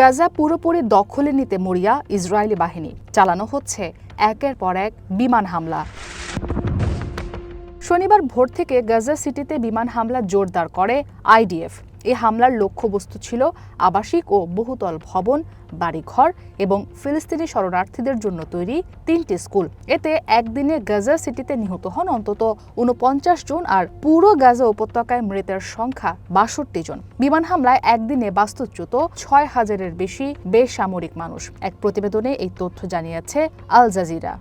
গাজা পুরোপুরি দখলে নিতে মরিয়া ইসরায়েলি বাহিনী। চালানো হচ্ছে একের পর এক বিমান হামলা। শনিবার ভোর থেকে গাজা সিটিতে বিমান হামলা জোরদার করে আইডিএফ। এই হামলার লক্ষ্যবস্তু ছিল আবাসিক ও বহুতল ভবন, বাড়িঘর এবং ফিলিস্তিনি শরণার্থীদের জন্য তৈরি তিনটি স্কুল। এতে একদিনে গাজা সিটিতে নিহত হন অন্তত উনপঞ্চাশ জন আর পুরো গাজা উপত্যকায় মৃতের সংখ্যা বাষট্টি জন। বিমান হামলায় একদিনে বাস্তুচ্যুত ছয় হাজারের বেশি বেসামরিক মানুষ। এক প্রতিবেদনে এই তথ্য জানিয়েছে আল জাজিরা।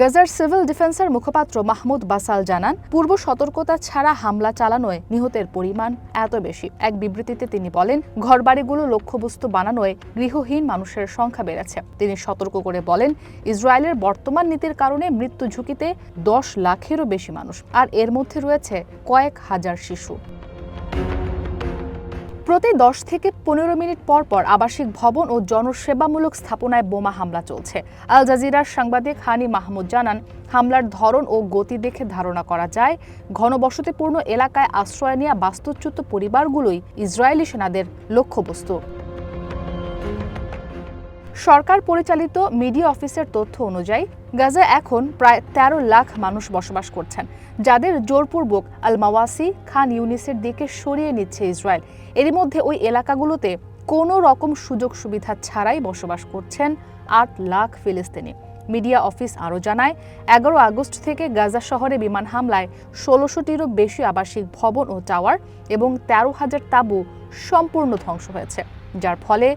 গাজার সিভিল ডিফেন্সের মুখপাত্র মাহমুদ বাসাল জানান, পূর্ব সতর্কতা ছাড়া হামলা চালানোয় নিহতের পরিমাণ এত বেশি। এক বিবৃতিতে তিনি বলেন, ঘরবাড়িগুলো লক্ষ্যবস্তু বানানোয় গৃহহীন মানুষের সংখ্যা বেড়েছে। তিনি সতর্ক করে বলেন, ইসরায়েলের বর্তমান নীতির কারণে মৃত্যু ঝুঁকিতে দশ লাখেরও বেশি মানুষ, আর এর মধ্যে রয়েছে কয়েক হাজার শিশু। প্রতি দশ থেকে পনেরো মিনিট পর পর আবাসিক ভবন ও জনসেবামূলক স্থাপনায় বোমা হামলা চলছে। আল জাজিরার সাংবাদিক হানি মাহমুদ জানান, হামলার ধরন ও গতি দেখে ধারণা করা যায়। ঘনবসতিপূর্ণ এলাকায় আশ্রয় নেওয়া বাস্তুচ্যুত পরিবারগুলোই ইসরায়েলি সেনাদের লক্ষ্যবস্তু। সরকার পরিচালিত মিডিয়া অফিসের তথ্য অনুযায়ী, গাজা এখন প্রায় ১৩ লাখ মানুষ বসবাস করছেন, যাদের জোরপূর্বক আল মাওয়াসি খান ইউনিসের দিকে সরিয়ে নিচ্ছে ইসরায়েল। এরই মধ্যে ওই এলাকাগুলোতে কোনো রকম সুযোগ সুবিধা ছাড়াই বসবাস করছেন আট লাখ ফিলিস্তিনি। মিডিয়া অফিস আরও জানায়, এগারো আগস্ট থেকে গাজা শহরে বিমান হামলায় ষোলোশোটিরও বেশি আবাসিক ভবন ও টাওয়ার এবং তেরো হাজার তাঁবু সম্পূর্ণ ধ্বংস হয়েছে। যার ফলে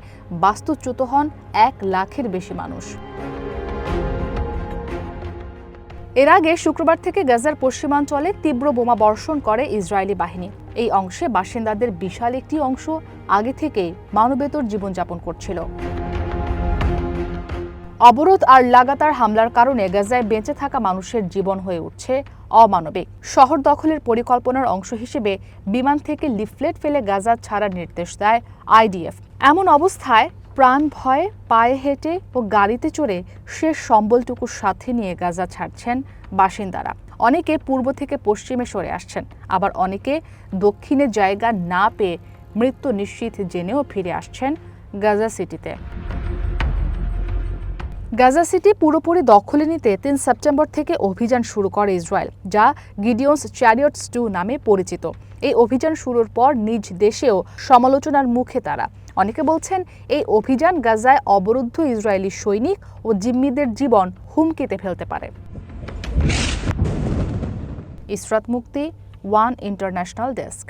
বাস্তুচ্যুত হন এক লাখের বেশি মানুষ। এর আগে শুক্রবার থেকে গাজার পশ্চিমাঞ্চলে তীব্র বোমা বর্ষণ করে ইসরায়েলি বাহিনী। এই অংশে বাসিন্দাদের বিশাল একটি অংশ আগে থেকেই মানবেতর জীবনযাপন করছিল। অবরোধ আর লাগাতার হামলার কারণে গাজায় বেঁচে থাকা মানুষের জীবন হয়ে উঠছে অমানবিক। শহর দখলের পরিকল্পনার অংশ হিসেবে বিমান থেকে লিফলেট ফেলে গাজা ছাড়ার নির্দেশ দেয় আইডিএফ। এমন অবস্থায় প্রাণ ভয়ে পায়ে হেঁটে ও গাড়িতে চড়ে শেষ সম্বলটুকুর সাথে নিয়ে গাজা ছাড়ছেন বাসিন্দারা। অনেকে পূর্ব থেকে পশ্চিমে সরে আসছেন, আবার অনেকে দক্ষিণে জায়গা না পেয়ে মৃত্যু নিশ্চিত জেনেও ফিরে আসছেন গাজা সিটিতে। গাজা সিটি পুরোপুরি দখলে নিতে তিন সেপ্টেম্বর থেকে অভিযান শুরু করে ইসরায়েল, যা গিডিয়ন্স চ্যারিয়টস টু নামে পরিচিত। এই অভিযান শুরুর পর নিজ দেশেও সমালোচনার মুখে তারা। অনেকে বলছেন, এই অভিযান গাজায় অবরুদ্ধ ইসরায়েলি সৈনিক ও জিম্মিদের জীবন হুমকিতে ফেলতে পারে। ইসরাত মুক্তি, ওয়ান ইন্টারন্যাশনাল ডেস্ক।